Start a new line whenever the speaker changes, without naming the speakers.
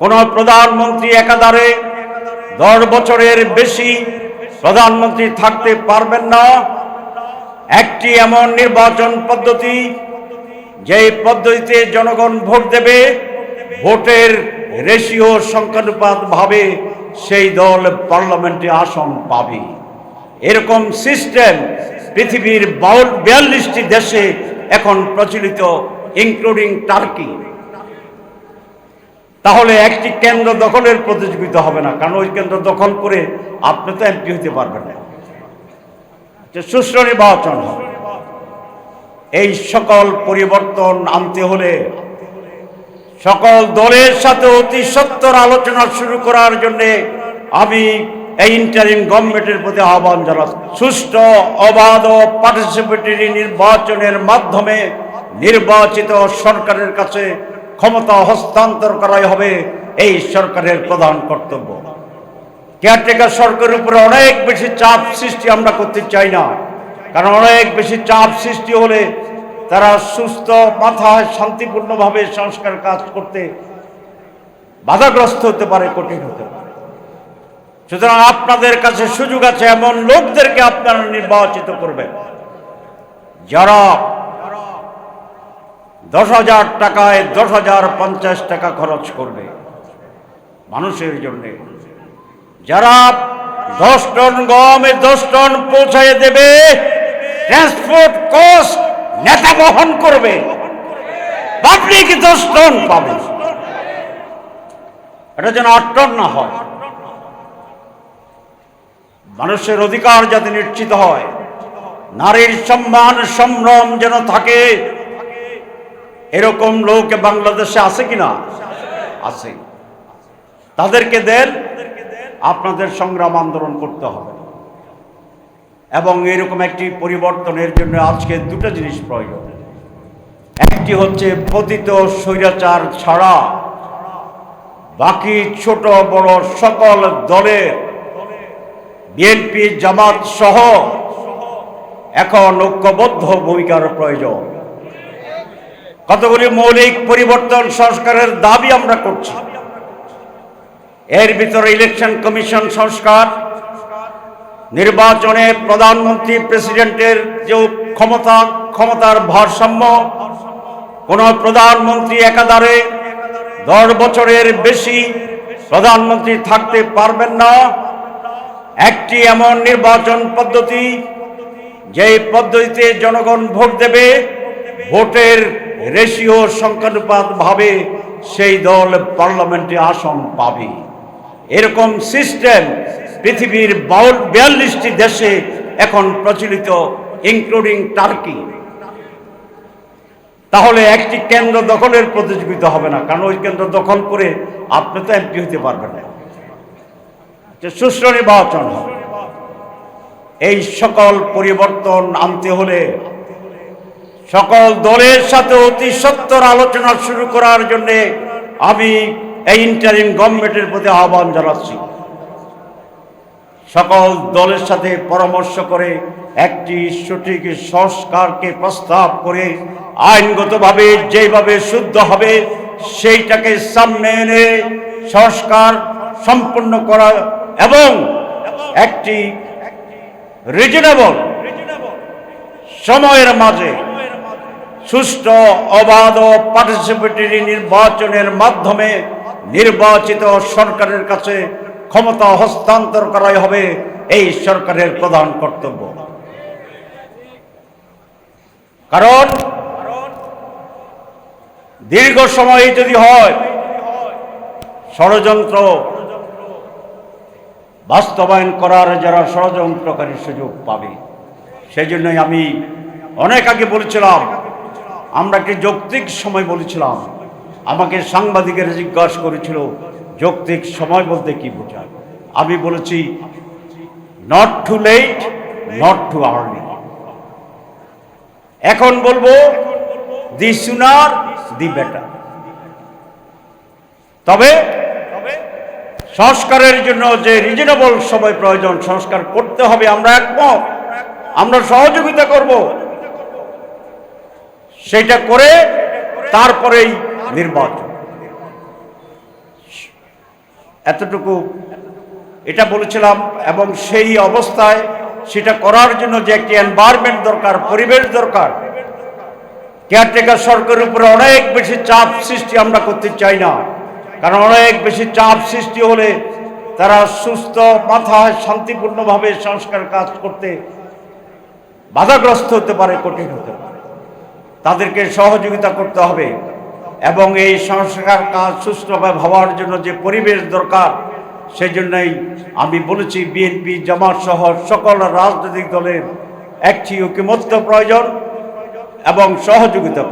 কোন প্রধানমন্ত্রী একাধারে দশ বছরের বেশি প্রধানমন্ত্রী থাকতে পারবেন না। একটি এমন নির্বাচন পদ্ধতি যে পদ্ধতিতে জনগণ ভোট দেবে, ভোটের রেশিও সংখ্যানুপাত ভাবে সেই দল পার্লামেন্টে আসন পাবে। এরকম সিস্টেম পৃথিবীর বিয়াল্লিশটি দেশে এখন প্রচলিত ইনক্লুডিং টার্কি তাহলে একটি কেন্দ্র দখলের প্রতিযোগিতা হবে না, কারণ ওই কেন্দ্র দখল করে আপনি তো এমপি হতে পারবেন না। যে সুষ্ঠু নির্বাচন এই সকল পরিবর্তন আনতে হলে সকল দলের সাথে অতি সত্তর আলোচনা শুরু করার জন্য আমি এই ইন্টারিম গভর্নমেন্টের প্রতি আহ্বান জানাচ্ছি। সুষ্ঠু, অবাধ পার্টিসিপেটরি নির্বাচনের মাধ্যমে নির্বাচিত সরকারের কাছে ক্ষমতা হস্তান্তর করাই হবে এই সরকারের প্রধান কর্তব্য। কেয়ারটেকার সরকারের উপরে অনেক বেশি চাপ সৃষ্টি আমরা করতে চাই না। কারণ অনেক বেশি চাপ সৃষ্টি হলে তারা সুস্থ মাথায় শান্তিপূর্ণভাবে সংস্কার কাজ করতে বাধাগ্রস্ত হতে পারে, কঠিন হতে পারে। সুতরাং আপনাদের কাছে সুযোগ আছে, এমন লোকদেরকে আপনারা নির্বাচিত করবেন। যারা দশ হাজার টাকায় দশ হাজার পঞ্চাশ টাকা খরচ করবে মানুষের জন্যে। যারা দশ টন গমে দশ টন পৌঁছায় দেবে ট্রান্সপোর্ট কস্ট নেতা বহন করবে। পাবলিক দশ টন পাবে? এটা যেন আট টন না হয়। মানুষের অধিকার যাতে নিশ্চিত হয়, নারীর সম্মান, সম্ভ্রম যেন থাকে এরকম লোক বাংলাদেশে আছে কিনা? আছে। তাদেরকে দেন, আপনাদের সংগ্রাম আন্দোলন করতে হবে। এবং এরকম একটি পরিবর্তনের জন্য আজকে দুটো জিনিস প্রয়োজন। একটি হচ্ছে পতিত স্বৈরাচার ছাড়া বাকি ছোট বড় সকল দলের বিএনপি জামাত সহ এখন ঐক্যবদ্ধ ভূমিকার প্রয়োজন। কতগুলি মৌলিক পরিবর্তন সংস্কারের দাবি আমরা করছি? এর ভিতরে ইলেকশন কমিশন সংস্কার, নির্বাচনে প্রধানমন্ত্রী প্রেসিডেন্টের যে ক্ষমতা, ক্ষমতার ভারসাম্য, কোন প্রধানমন্ত্রী একাধারে দশ বছরের বেশি প্রধানমন্ত্রী থাকতে পারবেন না। একটি এমন নির্বাচন পদ্ধতি যে পদ্ধতিতে জনগণ ভোট দেবে, ভোটের রেশিও সংখ্যানুপাত ভাবে সেই দল পার্লামেন্টে আসন পাবে। এরকম সিস্টেম পৃথিবীর বিয়াল্লিশটি দেশে এখন প্রচলিত ইনক্লুডিং টার্কি তাহলে একটি কেন্দ্র দখলের প্রতিযোগিতা হবে না, কারণ ওই কেন্দ্র দখল করে আপনি তো এমপি হতে পারবেন না। সুষ্ঠু নির্বাচন এই সকল পরিবর্তন আনতে হলে সকল দলের সাথে অতি সত্তর আলোচনা শুরু করার জন্য আমি এই ইন্টারিম গভর্নমেন্টের প্রতি আহ্বান জানাচ্ছি। সকল দলের সাথে পরামর্শ করে একটি সঠিক সংস্কারকে প্রস্তাব করে আইনগতভাবে যেভাবে শুদ্ধ হবে সেইটাকে সামনে এনে সংস্কার সম্পন্ন করা এবং একটি রিজনেবল সময়ের মাঝে সুষ্ঠু, অবাধ ও পার্টিসিপেটরি নির্বাচনের মাধ্যমে নির্বাচিত সরকারের কাছে ক্ষমতা হস্তান্তর করাই হবে এই সরকারের প্রধান কর্তব্য। কারণ দীর্ঘ সময় যদি হয়, ষড়যন্ত্র বাস্তবায়ন করার যারা ষড়যন্ত্রকারী সুযোগ পাবে সেই জন্যই আমি অনেক আগে বলেছিলাম আমরা একটি যৌক্তিক সময় বলেছিলাম। আমাকে সাংবাদিকের জিজ্ঞাসা করেছিল, যৌক্তিক সময় বলতে কি বোঝায়? আমি বলেছি not to late not to early এখন বলব দি সুনার দি বেটার তবে সংস্কারের জন্য যে রিজনেবল সময় প্রয়োজন, সংস্কার করতে হবে, আমরা একমত। আমরা সহযোগিতা করব। সেটা করে তারপরেই নির্বাচন। এতটুকু এটা বলেছিলাম এবং সেই অবস্থায় সেটা করার জন্য যে একটি এনভায়রনমেন্ট দরকার, পরিবেশ দরকার কেয়ারটেকার সরকারের উপরে অনেক বেশি চাপ সৃষ্টি আমরা করতে চাই না। কারণ অনেক বেশি চাপ সৃষ্টি হলে তারা সুস্থ মাথায় শান্তিপূর্ণভাবে সংস্কার কাজ করতে বাধাগ্রস্ত হতে পারে, কঠিন হতে পারে। তাদেরকে সহযোগিতা করতে হবে এবং এই সংস্কার কাজ সুষ্ঠুভাবে হওয়ার জন্য যে পরিবেশ দরকার সেই জন্যই আমি বলেছি বিএনপি জামাত সহ সকল রাজনৈতিক দলের একটি ঐক্যমত্য প্রয়োজন এবং সহযোগিতা।